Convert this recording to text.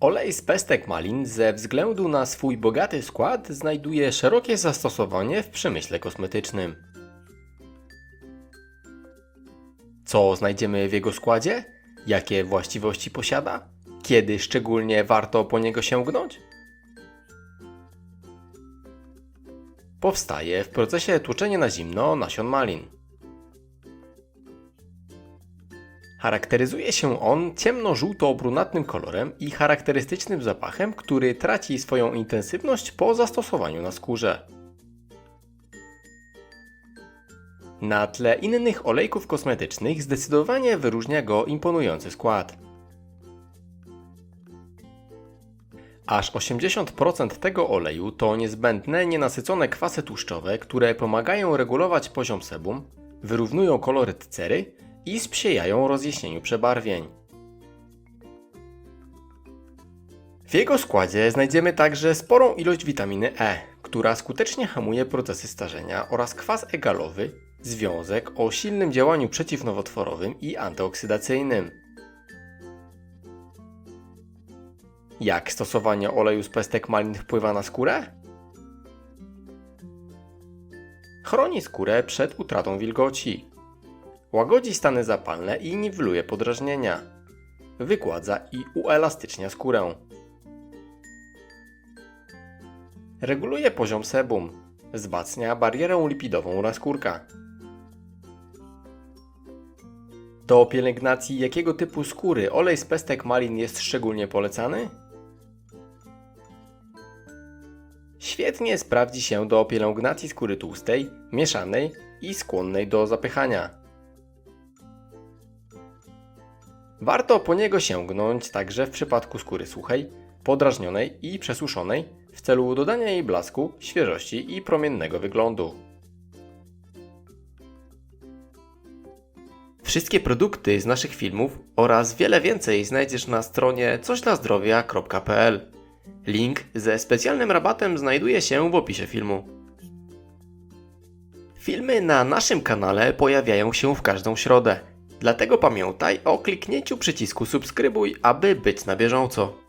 Olej z pestek malin ze względu na swój bogaty skład znajduje szerokie zastosowanie w przemyśle kosmetycznym. Co znajdziemy w jego składzie? Jakie właściwości posiada? Kiedy szczególnie warto po niego sięgnąć? Powstaje w procesie tłoczenia na zimno nasion malin. Charakteryzuje się on ciemno-żółto-brunatnym kolorem i charakterystycznym zapachem, który traci swoją intensywność po zastosowaniu na skórze. Na tle innych olejków kosmetycznych zdecydowanie wyróżnia go imponujący skład. Aż 80% tego oleju to niezbędne nienasycone kwasy tłuszczowe, które pomagają regulować poziom sebum, wyrównują koloryt cery i sprzyjają rozjaśnieniu przebarwień. W jego składzie znajdziemy także sporą ilość witaminy E, która skutecznie hamuje procesy starzenia oraz kwas egalowy, związek o silnym działaniu przeciwnowotworowym i antyoksydacyjnym. Jak stosowanie oleju z pestek malin wpływa na skórę? Chroni skórę przed utratą wilgoci. Łagodzi stany zapalne i niweluje podrażnienia. Wygładza i uelastycznia skórę. Reguluje poziom sebum. Wzmacnia barierę lipidową naskórka. Do pielęgnacji jakiego typu skóry olej z pestek malin jest szczególnie polecany? Świetnie sprawdzi się do pielęgnacji skóry tłustej, mieszanej i skłonnej do zapychania. Warto po niego sięgnąć także w przypadku skóry suchej, podrażnionej i przesuszonej w celu dodania jej blasku, świeżości i promiennego wyglądu. Wszystkie produkty z naszych filmów oraz wiele więcej znajdziesz na stronie cośdlazdrowia.pl. Link ze specjalnym rabatem znajduje się w opisie filmu. Filmy na naszym kanale pojawiają się w każdą środę. Dlatego pamiętaj o kliknięciu przycisku subskrybuj, aby być na bieżąco.